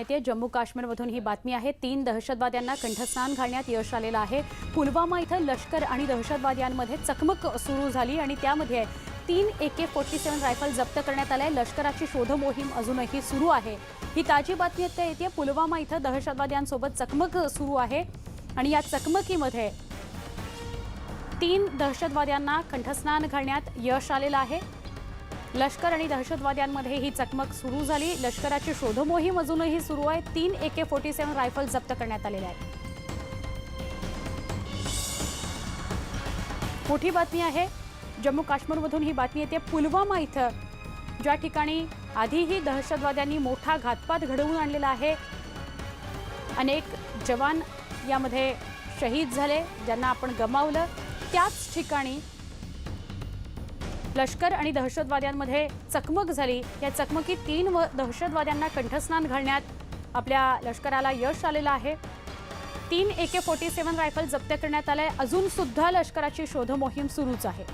येते. जम्मू काश्मीरमधून ही बातमी आहे. तीन दहशतवाद्यांना कंठस्नान घालण्यात यश आलेलं आहे. पुलवामा इथं लष्कर आणि दहशतवाद्यांमध्ये चकमक सुरू झाली आणि त्यामध्ये तीन A K forty seven rifle जप्त करण्यात आल्या. लष्कराची शोध मोहीम अजूनही सुरू आहे. ही ताजी बातमी आता येते. पुलवामा इथं दहशतवाद्यांसोबत चकमक सुरू आहे आणि या चकमकीमध्ये तीन दहशतवाद्यांना कंठस्नान घालण्यात यश आलेलं आहे. लष्कर आणि दहशतवाद्यांमध्ये ही चकमक सुरू झाली. लष्कराची शोधमोहीम अजूनही सुरू आहे. तीन A K forty seven rifle जप्त करण्यात आलेल्या आहेत. मोठी बातमी आहे. जम्मू काश्मीरमधून ही बातमी येते. पुलवामा इथं ज्या ठिकाणी आधीही दहशतवाद्यांनी मोठा घातपात घडवून आणलेला आहे. अनेक जवान यामध्ये शहीद झाले ज्यांना आपण गमावलं. त्याच ठिकाणी लष्कर आणि दहशतवाद्यांमध्ये चकमक झाली. या चकमकीत तीन व दहशतवाद्यांना कंठस्नान घालण्यात आपल्या लष्कराला यश आलेलं आहे. तीन A K forty seven rifle जप्त करण्यात आल्या. अजून सुद्धा लष्कराची शोध मोहीम सुरूच आहे.